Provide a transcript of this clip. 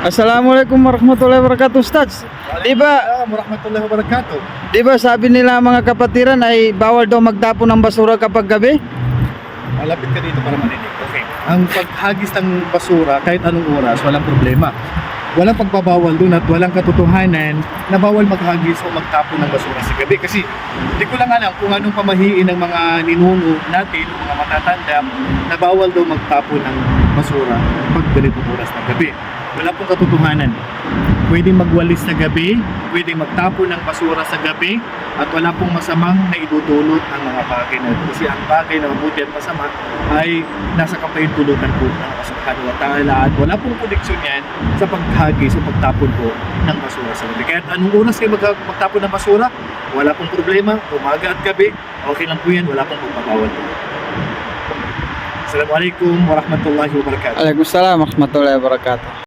Assalamualaikum warahmatullahi wabarakatuh, Ustaz. Di ba, warahmatullahi wabarakatuh. di ba sabi nila mga kapatiran ay bawal daw magtapon ng basura kapag gabi? Malapit ka dito para marinig. Okay. Ang paghagis ng basura kahit anong oras, walang problema. Walang pagbabawal doon at walang katotohanan na bawal maghagis o magtapon ng basura sa gabi. Kasi hindi ko lang alam kung anong pamahiin ng mga ninuno natin, mga matatanda, na bawal daw magtapon ng basura pag ganitong oras ng gabi. Wala pong katotohanan. Pwedeng magwalis sa gabi, pwedeng magtapon ng basura sa gabi, at wala pong masamang na idudulot ang mga bagay na ito. Kasi ang bagay na mabuti at masama ay nasa kapahintulutan po ng kasukano wa ta'ala at wala pong koneksyon yan sa paghagis o pagtapon po ng basura sa gabi. Kaya anong oras kayo mag magtapon ng basura, wala pong problema, umaga at gabi, okay lang po yan, wala pong pagpapawal po. Assalamualaikum warahmatullahi wabarakatuh. Waalaikumsalam warahmatullahi wabarakatuh.